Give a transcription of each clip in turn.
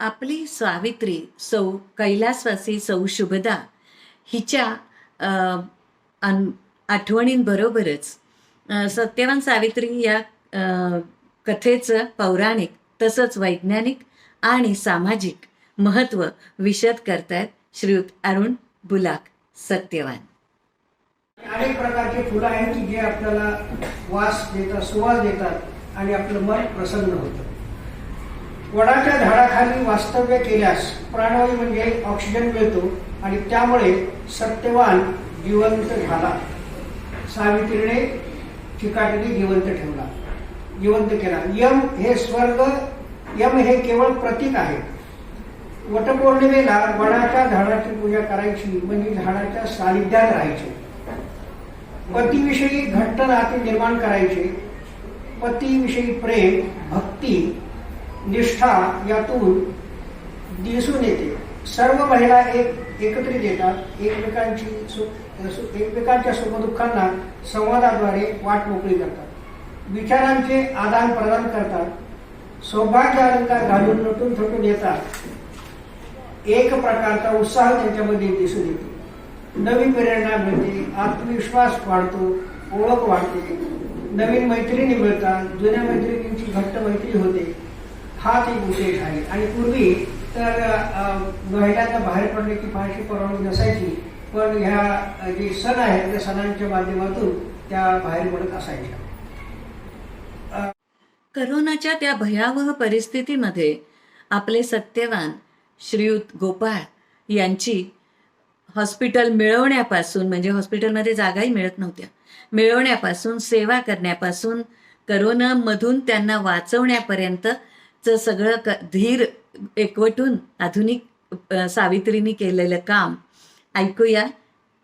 आपली सावित्री सौ कैलासवासी सौ शुभदा हिच्या आठवणींबरोबरच सत्यवान सावित्री या कथेचं पौराणिक तसंच वैज्ञानिक आणि सामाजिक महत्त्व विशद करतायत श्रीयुत अरुण बुलाक सत्यवान. अनेक प्रकारचे फुलं आहेत की जे आपल्याला वास देतात सुवास देतात आणि आपलं मन प्रसन्न होतं. वडाच्या झाडाखाली वास्तव्य केल्यास प्राणवायू म्हणजे ऑक्सिजन मिळतो आणि त्यामुळे सत्यवान जिवंत झाला. सावित्रीने चिकाटीने जिवंत ठेवला. जिवंत केला. यम हे स्वर्ग यम हे केवळ प्रतीक आहे. वटपौर्णिमेला वडाच्या झाडाची पूजा करायची म्हणजे झाडाच्या सानिध्यात राहायचे. पतीविषयी घट्ट नाते निर्माण करायचे. पतीविषयी प्रेम भक्ती निष्ठा यातून दिसून येते. सर्व महिला एक एकत्रित येतात. एकमेकांची एकमेकांच्या सुखदुःखांना संवादाद्वारे वाट मोकळी करतात. विचारांचे आदान प्रदान करतात. सौभाग्य अलंकार घालून नटून थटून येतात. एक प्रकारचा उत्साह त्यांच्यामध्ये दिसून येतो. नवी प्रेरणा मिळते आत्मविश्वास वाढतो ओळख वाढते. नवीन मैत्रिणी मिळतात जुन्या मैत्रिणींची घट्ट मैत्री होते. हाच एक विशेष आहे आणि पूर्वी तर महिलांना बाहेर पडण्याची फारशी परवानगी नसायची पण ह्या जे सण आहेत त्या सणांच्या माध्यमातून त्या बाहेर पडत असायच्या. करोनाच्या त्या भयावह परिस्थितीमध्ये आपले सत्यवान श्रीयुत गोपाळ यांची हॉस्पिटल मिळवण्यापासून म्हणजे हॉस्पिटलमध्ये जागाही मिळत नव्हत्या मिळवण्यापासून सेवा करण्यापासून करोनामधून त्यांना वाचवण्यापर्यंत चं सगळं क धीर एकवटून आधुनिक सावित्रीनी सावित्रीने केलेलं काम. ऐकूया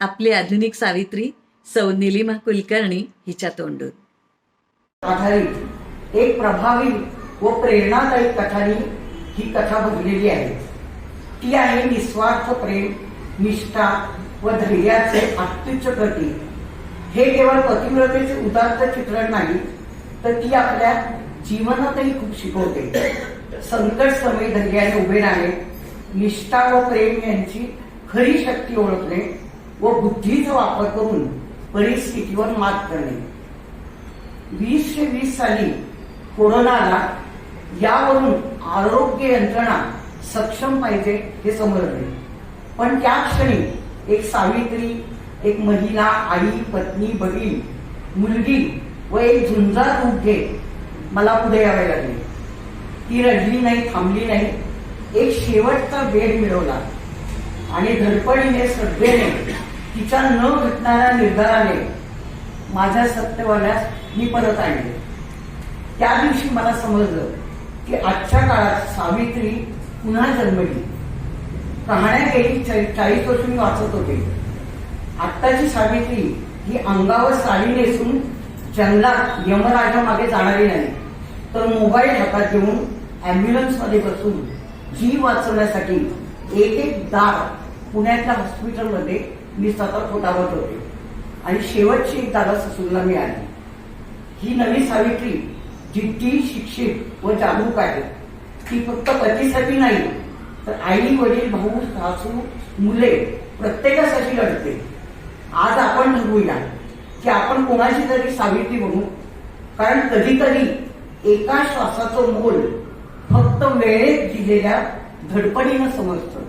आपली आधुनिक सावित्री सौ निलिमा कुलकर्णी हिच्या तोंडून. आधारित एक प्रभावी व प्रेरणादायी कथानी ही कथा बघलेली आहे. ती आहे निस्वार्थ प्रेम निष्ठा व धैर्याचे अत्युच्च प्रतीक. हे केवळ पतिव्रतेचे उदात्त चित्रण नाही तर ती आपल्या जीवनातही खूप शिकवते. संकट समय धैर्याने उभे राहणे निष्ठा व प्रेम यांची खरी शक्ती ओळखणे व बुद्धीचा वापर करून परिस्थितीवर मात करणे. वीसशे वीस साली कोरोनाला यावरून आरोग्य यंत्रणा सक्षम पाहिजे हे समजले. पण त्या क्षणी एक सावित्री एक महिला आई पत्नी बहीण मुलगी व एक झुंजार रूप घेत मला पुढे यावे लागले. ती रडली नाही थांबली नाही. एक शेवटचा वेग मिळवला. आणि धडपडीने श्रद्धेने तिच्या न घटणाऱ्या निर्धाराने माझ्या सत्यवाल्यास मी परत आणले. त्या दिवशी मला समजलं की आजच्या काळात सावित्री पुन्हा जन्मली. कहाण्या गेली चाळीस वर्ष मी वाचत होते. आत्ताची सावित्री ही अंगावर साडी नेसून ज्यांना यमराजा मागे जाणारी नाही तर मोबाईल हातात घेऊन ॲम्ब्युलन्समध्ये बसून जीव वाचवण्यासाठी एक एक दार पुण्यातल्या हॉस्पिटलमध्ये मी सतत फोटावत होते. आणि शेवटची एक जागा ससूनला मिळाली. ही नवी सावित्री जितकी शिक्षित व जागरूक आहे ती फक्त पतीसाठी नाही तर आई वडील भाऊ सासू मुले प्रत्येकासाठी लढते आज आपण ठरवूया की आपण कोणाची तरी सावित्री म्हणू कारण कधीतरी एका श्वासाचं मोल फक्त वेळेत दिलेल्या धडपडीनं समजतं.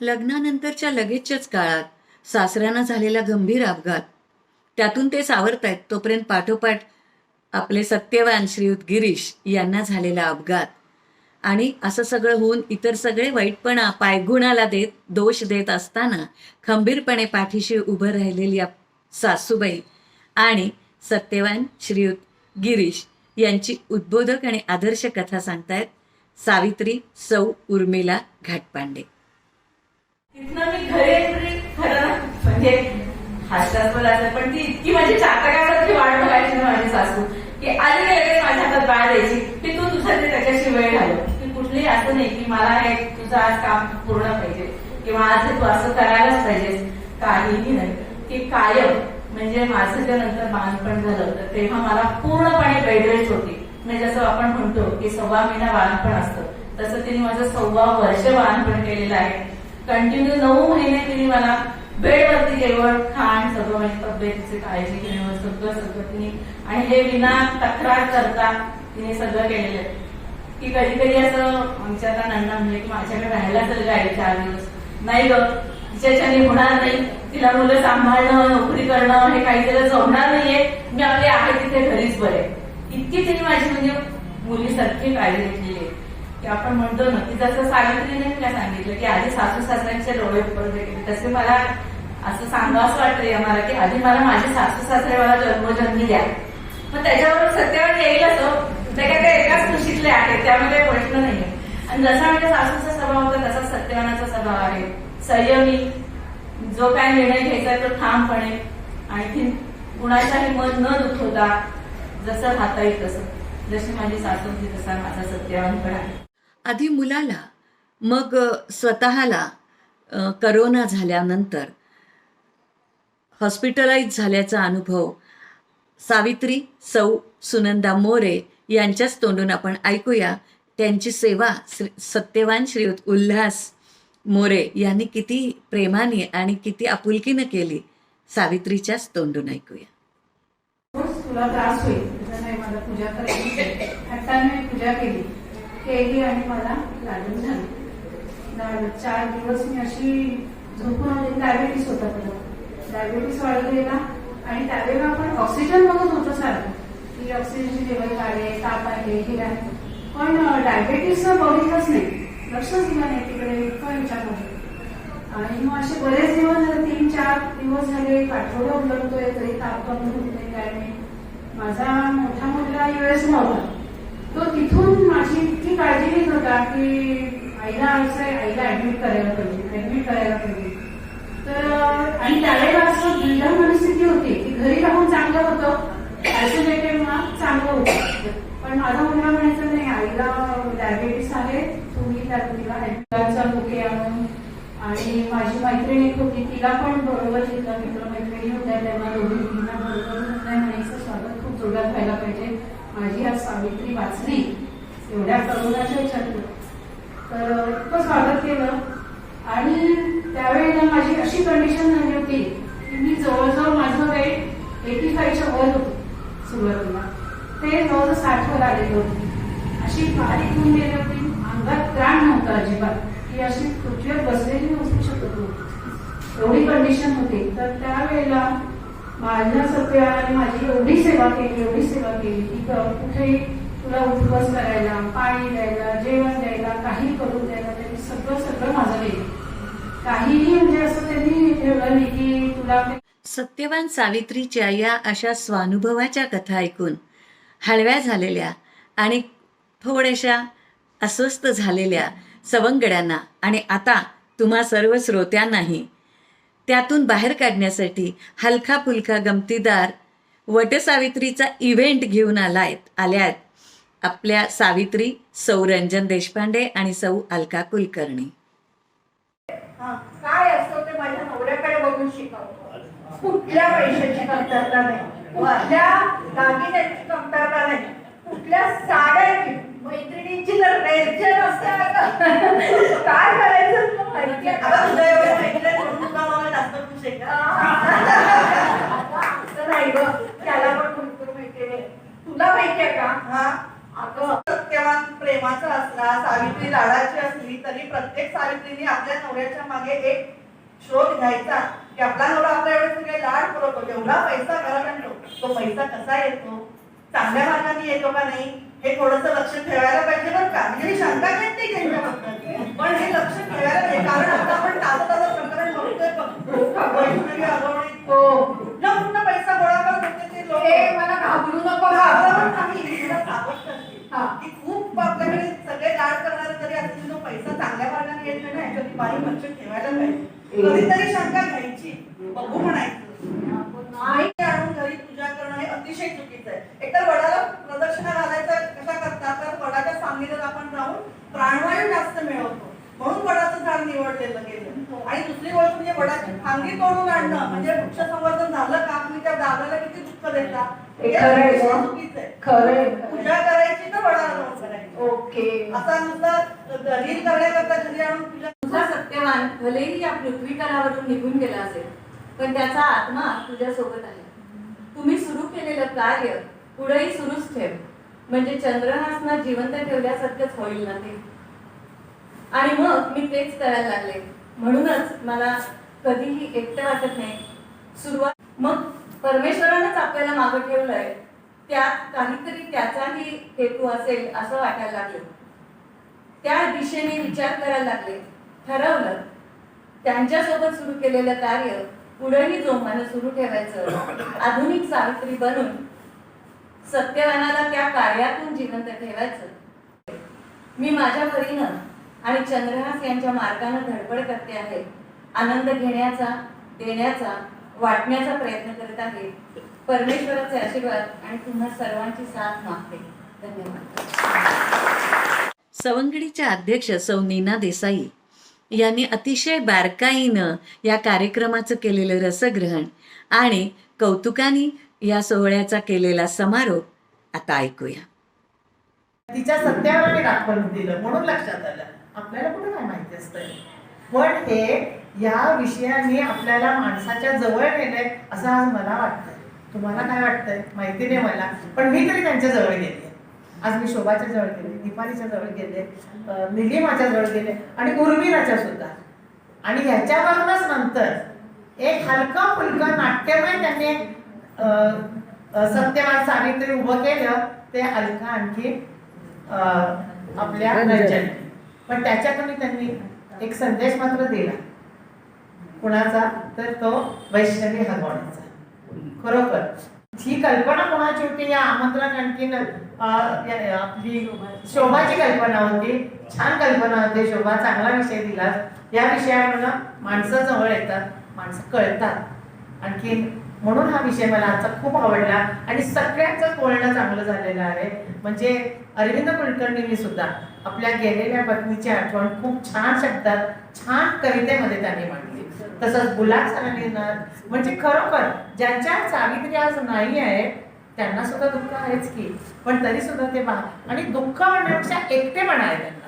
लग्नानंतरच्या लगेचच्याच काळात सासऱ्यानं झालेला गंभीर अपघात. त्यातून ते सावरतायत तोपर्यंत पाठोपाठ आपले सत्यवान श्रीयुत गिरीश यांना झालेला अपघात. आणि असं सगळं होऊन इतर सगळे वाईटपणा पायगुणाला देत दोष देत असताना खंबीरपणे पाठीशी उभं राहिलेली आप- सासूबाई आणि सत्यवान श्रीयुत गिरीश यांची उद्बोधक आणि आदर्श कथा सांगतायत सावित्री सौ उर्मिला घाटपांडे. म्हणजे हास्यास्पद पण ती इतकी माझी चाटकासारखी वाट बघायची ना माझी सासू. की आधी लगेच माझ्या हातात बाळ द्यायची. की तू तुझा ते त्याच्याशी वेळ घालव. की कुठलीही असं नाही की मला हे तुझं आज काम पूर्ण पाहिजे. किंवा आज तू असं करायलाच पाहिजेस. काहीही नाही. की कायम म्हणजे माझं जे नंतर बालपण झालं तर तेव्हा मला पूर्णपणे गैरवेज होती. म्हणजे जसं आपण म्हणतो की सव्वा महिना बालपण असतं तसं तिने माझं सव्वा वर्ष बालपण केलेलं आहे. कंटिन्यू नऊ महिने तिने मला बेडवरती जेवण खाण सगळं माझी तब्येतीची काळजी घेणं सगळं सगळं. तिने आणि हे विना तक्रार करता तिने सगळं केलेलं आहे. की कधी कधी असं आमच्या आता नंदा म्हणजे की माझ्याकडे राहायला चल जाईल चार दिवस. नाही ग तिच्याच्याने होणार नाही. तिला मुलं सांभाळणं नोकरी करणं हे काही तिला जमणार नाहीये. मी आपले आहे तिथे घरीच बरे. इतकी तिने माझी म्हणजे मुलीसारखी काळजी घेतलेली आहे. की आपण म्हणतो ना की जसं सावित्रीने तिला सांगितलं की आधी सासू सासऱ्यांचे डोळे उपरले गेले तसे मला असं सांगावंच वाटतंय आम्हाला की आधी मला माझे सासू सासरे मला जन्मजन्मी द्या. मग त्याच्यावर सत्यावर येईल असं. ते काय ते एकाच खुशीतले आहेत त्यामध्ये काही प्रश्न नाहीये. आणि जसा माझ्या सासूचा स्वभाव होता तसा सत्यवानाचा स्वभाव आहे. संयमी जो काय निर्णय घ्यायचा तो ठामपणे आणखी कुणाच्याही मन न दुखवता जसं राहता येईल तसं. जशी माझी सासू होती तसा माझा सत्यवान पण आहे. आधी मुलाला मग स्वतःला करोना झाल्यानंतर हॉस्पिटलाइज झाल्याचा अनुभव. सावित्री सौ सुनंदा मोरे यांच्याच तोंडून आपण ऐकूया. त्यांची सेवा श्री सत्यवान श्रीयुत उल्हास मोरे यांनी किती प्रेमाने आणि किती आपुलकीनं केली. सावित्रीच्याच तोंडून ऐकूया. तुला त्रास होईल. नाही मला पूजा करायची हट्टाने मी पूजा केली. केली आणि मला लागून झाली. चार दिवस मी अशी झोपून डायबिटीस होता परत डायबिटीस वाढलेला आणि त्यावेळेला आपण ऑक्सिजन बघत होतो सारखं की ऑक्सिजनची लेवल काय आहे ताप आहे हे आहे. पण डायबिटीसचं बघितलंच नाही. लक्षच दिलं नाही तिकडे इतकं विचार होतो. आणि मग असे बरेच दिवस झाले तीन चार दिवस झाले एक आठवडा उलटतोय तरी ताप कमी होत नाही काय नाही. माझा मोठा मुलगा युएस ला तो तिथून माझी इतकी काळजी घेत होता की आईला असं आहे, आईला ऍडमिट करायला पाहिजे ऍडमिट करायला पाहिजे. तर आणि त्यावेळेला असं बिल्डर परिस्थिती होती की घरी राहून चांगलं होतं. आयसोलेटेड मग चांगलं होतं. पण माझा मुलगा म्हणायचं नाही आईला डायबेटीस आहे. तुम्ही त्या तिला ऍडमिटचा बुके आणून आणि माझी मैत्रीण एक होती तिला पण बरोबर घेतलं मित्र मैत्रिणी होत्या त्यांना दोघी मुलींना बरोबर नाही म्हणायचं. स्वागत खूप जोरात व्हायला पाहिजे. माझी आज सावित्री वाचली. एवढ्या करोनाच्या विचारलं तर इतकं स्वागत केलं. आणि त्यावेळेला माझी अशी कंडिशन झाली होती की मी जवळजवळ माझं वेट एटी फाईव्हच्या वर होतं सुरुवातीला. ते जवळजवळ साठवर आलेलं होतं. अशी बारीक होऊन गेली होती. अंगात त्राण नव्हता अजिबात. की अशी पृथ्वीवर बसलेली नसू शकत होती. एवढी कंडिशन होती. तर त्यावेळेला माझ्या सत्याने माझी एवढी सेवा केली एवढी सेवा केली की कुठेही तुला उपवास करायला पाणी द्यायला जेवण द्यायला काही करून द्यायला त्यांनी सगळं सगळं माझं केलं काहीही म्हणजे असं त्यांनी ठेवलं नाही की तुला सत्यवान सावित्रीच्या या अशा स्वानुभवाच्या कथा ऐकून हळव्या झालेल्या आणि थोड्याशा अस्वस्थ झालेल्या सवंगड्यांना आणि आता तुम्हा सर्व श्रोत्यांनाही त्यातून बाहेर काढण्यासाठी हलका फुलका गमतीदार वटसावित्रीचा इव्हेंट घेऊन आलायत आल्यात आपल्या सावित्री सौ रंजन देशपांडे आणि सौ अलका कुलकर्णी हा, काय असतं ते माझ्या नवऱ्याकडे बघून शिकवतो कुठल्या पैशाची कमतरता नाही. कुठल्या दागिन्याची कमतरता नाही. कुठल्या साड्याची मैत्रिणींची तर रेलचेल असते. काय करायचं? माहिती नाही ग त्याला पण भरपूर माहिती आहे. तुला का? हा. अगं सत्यवान प्रेमाचा असला सावित्री लाडाची असली तरी प्रत्येक सावित्रीने आपल्या नवऱ्याच्या मागे एक शोध घ्यायचा. की आपला नवरा आपल्या एवढे सगळे लाड पुरवतो जेवढा पैसा घरात आणतो तो पैसा कसा येतो? चांगल्या मार्गाने येतो का नाही? हे थोडस लक्ष ठेवायला पाहिजे बरं का. म्हणजे शंका घेत नाही त्यांच्याबद्दल पण हे लक्ष ठेवायला पाहिजे. कारण आता आपण ताजं ताजं प्रकरण बघतोय हो. कुठला पैसा गोळा करत होते ते लोक. मला घाबरू नको. घाबरवत नाही, सावध करते. हा. की खूप आपल्याकडे सगळे लाड करणारे जरी असतील तो पैसा चांगल्या मार्गाने येत नाही ना याच्यावर बारीक लक्ष ठेवायला पाहिजे. कधीतरी शंका घ्यायची. बघू म्हणायचं. आणून घरी पूजा करणं हे अतिशय चुकीचं आहे. एकतर वडाला प्रदक्षिणा घालायचं कशा करतात तर वडाच्या सामनेवर आपण जाऊन प्राणवायू जास्त मिळवतो. म्हणून वडाचं झाड निवडलेलं गेलं. आणि दुसरी गोष्ट म्हणजे वडाची फांदी तोडून आणणं म्हणजे वृक्ष संवर्धन झालं का तुम्ही त्या दादाला किती दुःख देता? हे. पूजा करायची तर वडाला ओके. असा नुसता रील करण्याकरता घरी आणून पूजा तुझा सत्यवान भलेही या पृथ्वी तलावरून निघून गेला असेल पण त्याचा आत्मा तुझ्या सोबत आहे. तुम्ही सुरू केलेलं कार्य पुढेही सुरूच ठेव. म्हणजे चंद्रहासना जिवंत ठेवल्यासारखंच होईल ना ते? आणि मग मी तेच करायला लागले. म्हणूनच मला कधीही एकटं वाटत नाही. सुरुवात मग परमेश्वरानंच आपल्याला मागं ठेवलंय. त्यात काहीतरी त्याचाही हेतू असेल असं वाटायला लागलं. त्या दिशेने विचार करायला लागले. ठरवलं. त्यांच्यासोबत सुरू केलेलं कार्य पुढेही जोमानं सुरू ठेवायचं. आधुनिक सावित्री बनून सत्यवानाला त्या कार्यातून जिवंत ठेवायचं. मी माझ्या परीनं आणि चंद्रहास यांच्या मार्गानं धडपड करते आहे. आनंद घेण्याचा देण्याचा वाटण्याचा प्रयत्न करत आहे. परमेश्वराचे आशीर्वाद आणि तुम्हा सर्वांची साथ मागते. धन्यवाद. सवंगडीच्या अध्यक्ष सौ नीना देसाई यांनी अतिशय बारकाईनं या कार्यक्रमाचं केलेलं रसग्रहण आणि कौतुकाने या सोहळ्याचा केलेला समारोप आता ऐकूया. तिच्या सत्यावराने दाखवून दिलं म्हणून लक्षात आलं. आपल्याला कुठं काय माहिती असतंय? पण हे या विषयाने आपल्याला माणसाच्या जवळ नेलंय असं आज मला वाटतंय. तुम्हाला काय वाटतंय? माहिती नाही मला. पण मी तरी त्यांच्या जवळ गेले आज मी शोभाच्या जवळ गेले दीपालीच्या जवळ गेले निलिमाच्या जवळ गेले आणि उर्मिलाच्या सुद्धा. आणि ह्याच्यावरूनच नंतर एक हलका फुलका नाट्यमय त्यांनी सत्यवान सावित्री उभं केलं ते हलका आणखी आपल्या रंजन. पण त्याच्यातून त्यांनी एक संदेश मात्र दिला. कुणाचा? तर तो वैष्णवी हगवण्याचा खरोखर. ही कल्पना कोणाची होती? या आमंत्रण या- आपली शोभाची कल्पना होती. छान कल्पना होती. शोभा चांगला विषय दिला. या विषयामुळं माणसं जवळ येतात. माणसं कळतात. आणखी म्हणून हा विषय मला आजचा खूप आवडला. आणि सगळ्यांचंच बोलणं चांगलं झालेलं आहे. म्हणजे अरविंद कुलकर्णींनी सुद्धा आपल्या गेलेल्या पत्नीची आठवण खूप छान शब्दात छान कवितेमध्ये त्यांनी मांडली. तसंच गुलाब सरांनी म्हणजे खरोखर ज्यांच्या सावित्री आज नाही आहे त्यांना सुद्धा दुःख आहेच की पण तरी सुद्धा ते बा आणि दुःख म्हणण्यापेक्षा एकटेपणा आहे त्यांना.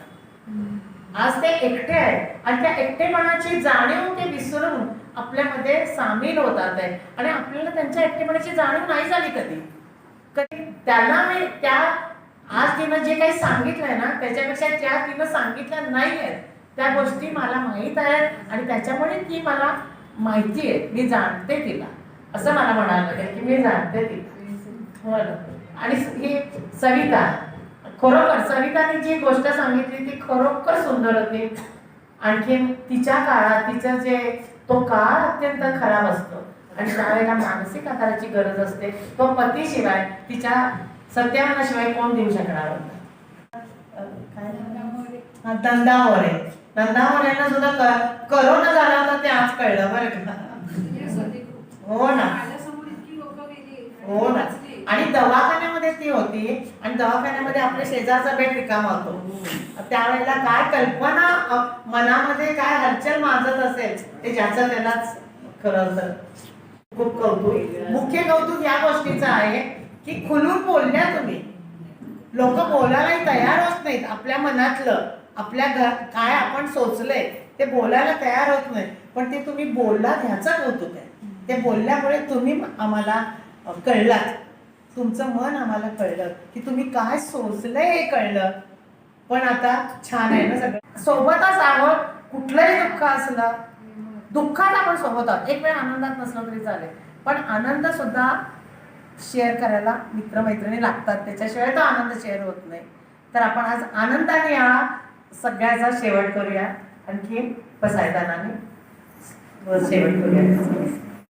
आज ते एकटे आहेत. आणि त्या एकटेपणाची जाणीव ते विसरून आपल्यामध्ये सामील होतात आहे. आणि आपल्याला त्यांच्या एकटेपणाची जाणीव नाही झाली कधी. कधी त्यांना मी त्या आज तिनं जे काही सांगितलंय ना त्याच्यापेक्षा त्या तिनं सांगितल्या नाही आहेत. त्या गोष्टी मला माहीत आहेत आणि त्याच्यामुळे ती मला माहिती आहे. मी जाणते तिला. असं मला म्हणायला लागेल की मी जाणते तिला. आणि ही सविता खरोखर सविताने जी गोष्ट सांगितली ती खरोखर सुंदर होती. आणखी तिच्या काळात तिचं जे तो काळ अत्यंत खराब असतो. आणि त्यावेळेला मानसिक आधाराची गरज असते. तो पतीशिवाय तिच्या सत्यावनाशिवाय कोण देऊ शकणार? होता? हा, दंदावरे दंदावऱ्यांना सुद्धा करोना झाला होता ते आज कळलं बरं का. हो ना. हो ना. आणि दवाखान्यामध्ये ती होती आणि दवाखान्यामध्ये आपल्या शेजारचा बेड रिकामा होतो. त्यावेळेला काय कल्पना मनामध्ये काय हलचल माजत असेल ते ज्याचं त्यालाच खरं तर खूप कौतुक. मुख्य कौतुक या गोष्टीचं आहे की खुलून बोलल्या तुम्ही. लोक बोलायलाही तयार होत नाहीत. आपल्या मनातलं आपल्या काय आपण सोचलंय ते बोलायला तयार होत नाही पण ते तुम्ही बोललात ह्याचं कौतुक आहे. ते बोलल्यामुळे तुम्ही आम्हाला कळलात. तुमचं मन आम्हाला कळलं की तुम्ही काय सोचलंय हे कळलं. पण आता छान आहे ना सगळं. सोबतच आहोत कुठलंही दुःख असलं दुःखात आपण सोबत आहोत. एक वेळ आनंदात नसलं तरी चालेल. पण आनंद सुद्धा शेअर करायला मित्रमैत्रिणी लागतात. त्याच्याशिवाय तो आनंद शेअर होत नाही. तर आपण आज आनंदाने हा सगळ्याचा शेवट करूया. आणखी बसायदानाने शेवट करूया.